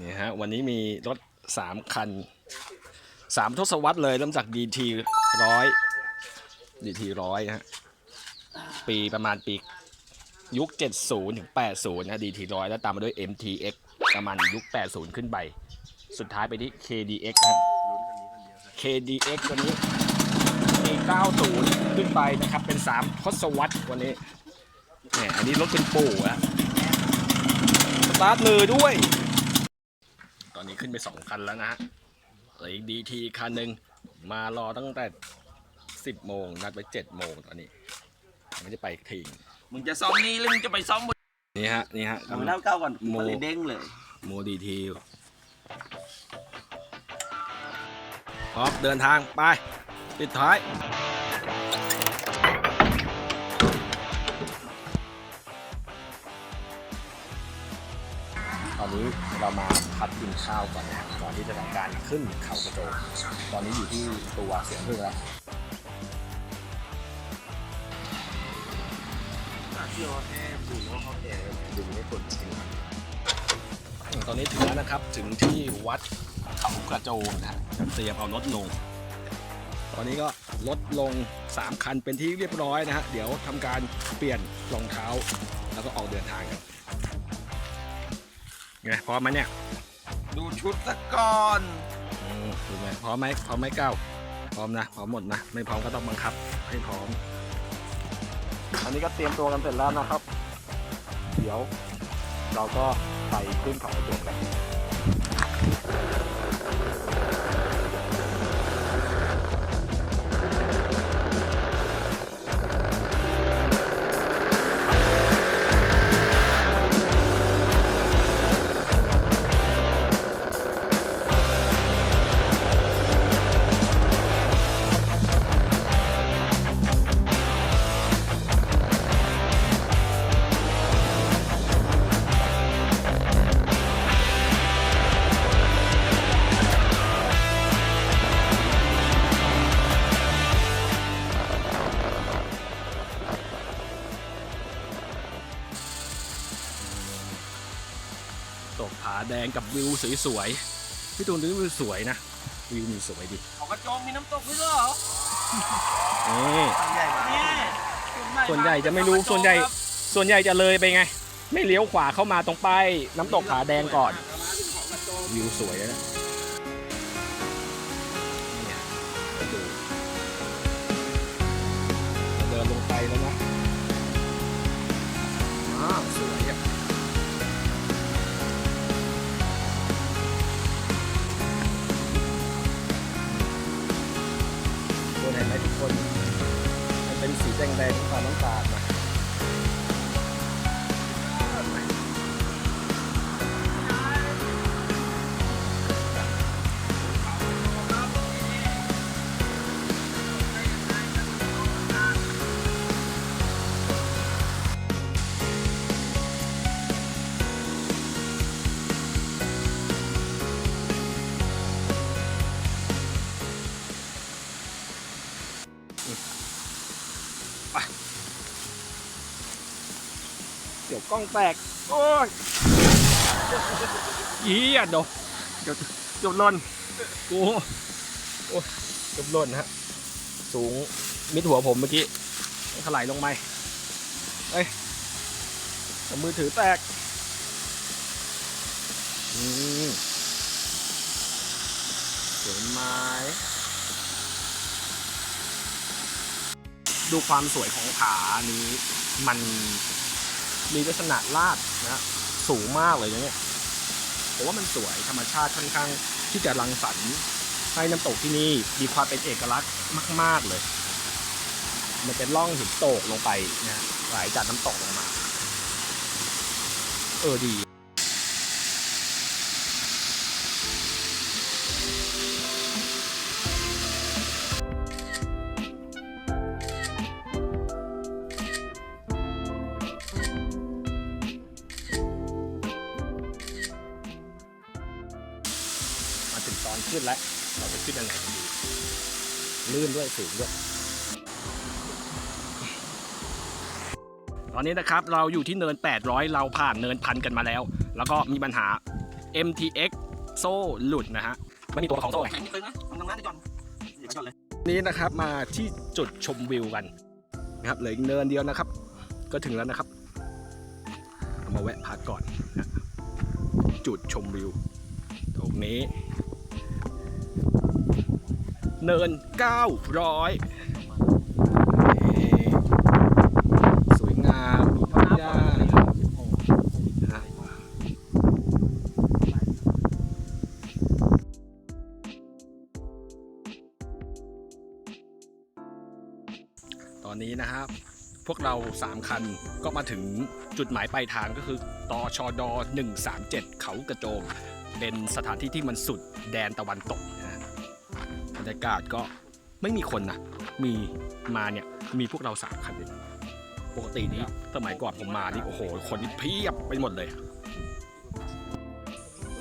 นี่ฮะวันนี้มีรถสามคันสามทศวรรษเลยเริ่มจาก DT ร้อย DT ร้อยฮะปีประมาณปียุค 70 ถึง 80 นะ DT ร้อยแล้วตามมาด้วย MTX ประมาณยุค 80 ขึ้นไป สุดท้ายไปที่ KDX นะฮะ KDX ตัวนี้ปี90 ขึ้นไปนะครับ เป็น 3 ทศวรรษวันนี้เนี่ยอันนี้รถคุณปู่อะสตาร์ทมือด้วย ตอนนี้ขึ้นไป2คันแล้วนะฮะเหลืออีกดีทีคันหนึ่งมารอตั้งแต่10โมงนัดไว้7โมงตอนนี้ไม่ได้ไปอีกทีมึงจะซ้อมนี่หรือมึงจะไปซ้อมบนนี่ฮะนี่ฮะทำน้ำเก้าก่อนโมมันเลยเด้งเลย โมดีทีพร้อมเดินทางไปปิดท้าย อนนี้เรามาพักกินข้าวก่อนนะครับก่อนที่จะทำการขึ้นเขากระโจมตอนนี้อยู่ที่ตัวเสียงพึ่งแล้วเชื่อว่าแค่ดูว่าเขาแก่ดึงไม่กดจริงตอนนี้ถึงแล้วนะครับถึงที่วัดเขากระโจมนะฮะจะเตรียมเอารถลง ตอนนี้ก็ลดลง 3 คันเป็นที่เรียบร้อยนะฮะเดี๋ยวทำการเปลี่ยนรองเท้า แล้วก็ออกเดินทางกัน ไงพร้อมไหมเนี่ยดูชุดสักก่อนอืมดูไงพร้อมไหมพร้อมไหมก้าวพร้อมนะพร้อมหมดนะไม่พร้อมก็ต้องบังคับ ให้พร้อม อันนี้ก็เตรียมตัวกันเสร็จแล้วนะครับ เดี๋ยว เราก็ไปขึ้นเขากระโจมกัน ตกผาแดงกับวิวสวยๆพี่ตูนดูวิวสวยนะ วิวมีสวยดีเขากระโจมมีน้ำตกด้วยเหรอนี่ใหญ่เนี่ยส่วนใหญ่จะไม่รู้ส่วนใหญ่ ส่วนใหญ่จะเลยไปไง ไม่เลี้ยวขวาเข้ามาตรงป้ายน้ำตกผาแดงก่อน วิวสวยนะ แดงๆที่ความน้ำตาลนะ กล้องแตก โอ้ยอีอะเดี๋ยวเดี๋ยวจบหล่นกูโอ้ยจบหล่นฮะ สูงมิดหัวผมเมื่อกี้ถลายลงไปเอ้ยแต่มือถือแตกอืมเห็นไหมดูความสวยของผานี้มัน มีลักษณะลาดนะฮะสูงมากเลยนะเนี่ยผมว่ามันสวยธรรมชาติค่อนข้างที่จะรังสรรค์ให้น้ำตกที่นี่มีความเป็นเอกลักษณ์มาก ๆเลย มันเป็นร่องหินโตกลงไปนะฮะไหลจากน้ำตกลงมา เออดี ขึ้นแล้วเราจะขึ้นยังไงกันดีลื่นด้วยสูงด้วยตอนนี้นะครับเราอยู่ที่เนิน 800 เราผ่านเนินพันกันมาแล้ว แล้วก็มีปัญหา MTX โซ่หลุดนะฮะไม่มีตัวของโซ่ไงแข่งนิดนึงนะทำตรงนั้นดีก่อนเดี๋ยวก่อนเลยนี้นะครับมาที่จุดชมวิวกันนะครับเหลืออีกเนินเดียวนะครับ ก็ถึงแล้วนะครับเอามาแวะพักก่อนนะจุดชมวิว ตรงนี้ เนิน 900 สวยงามมีทุ่งหญ้าตอนนี้นะครับ พวกเรา 3 คันก็มาถึงจุดหมายปลายทางก็คือตอชอดอ137 เขากระโจม เป็นสถานที่ที่มันสุดแดนตะวันตก บรรยากาศก็ไม่มีคนนะ มีมาเนี่ยมีพวกเรา3คันเองปกตินี้สมัยก่อนผมมานี่โอ้โห คนนี่เพียบไปหมดเลย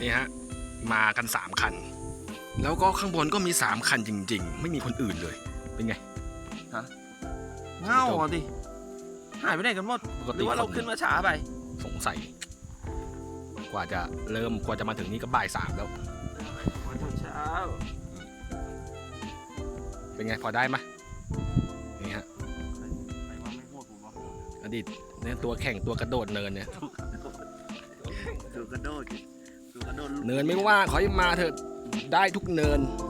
นี่ฮะ มากัน3คัน แล้วก็ข้างบนก็มี3คันจริง ๆ ไม่มีคนอื่นเลย เป็นไง เงาอะดิหายไปไหนกันหมดปกหติรือว่าเราขึ้นมาช้าไปสงสัย กว่าจะเริ่มกว่าจะมาถึงนี่ก็บ่ายสามแล้วเช้า เป็นไงพอได้ไหมนี่ฮะไปว่าไม่โหดผมว่าอดีตเนี่ยตัวแข่งตัวกระโดดเนินเนี่ยดูกระโดดดูกระโดดเนินไม่ว่าขอให้มาเถอะได้ทุกเนินเ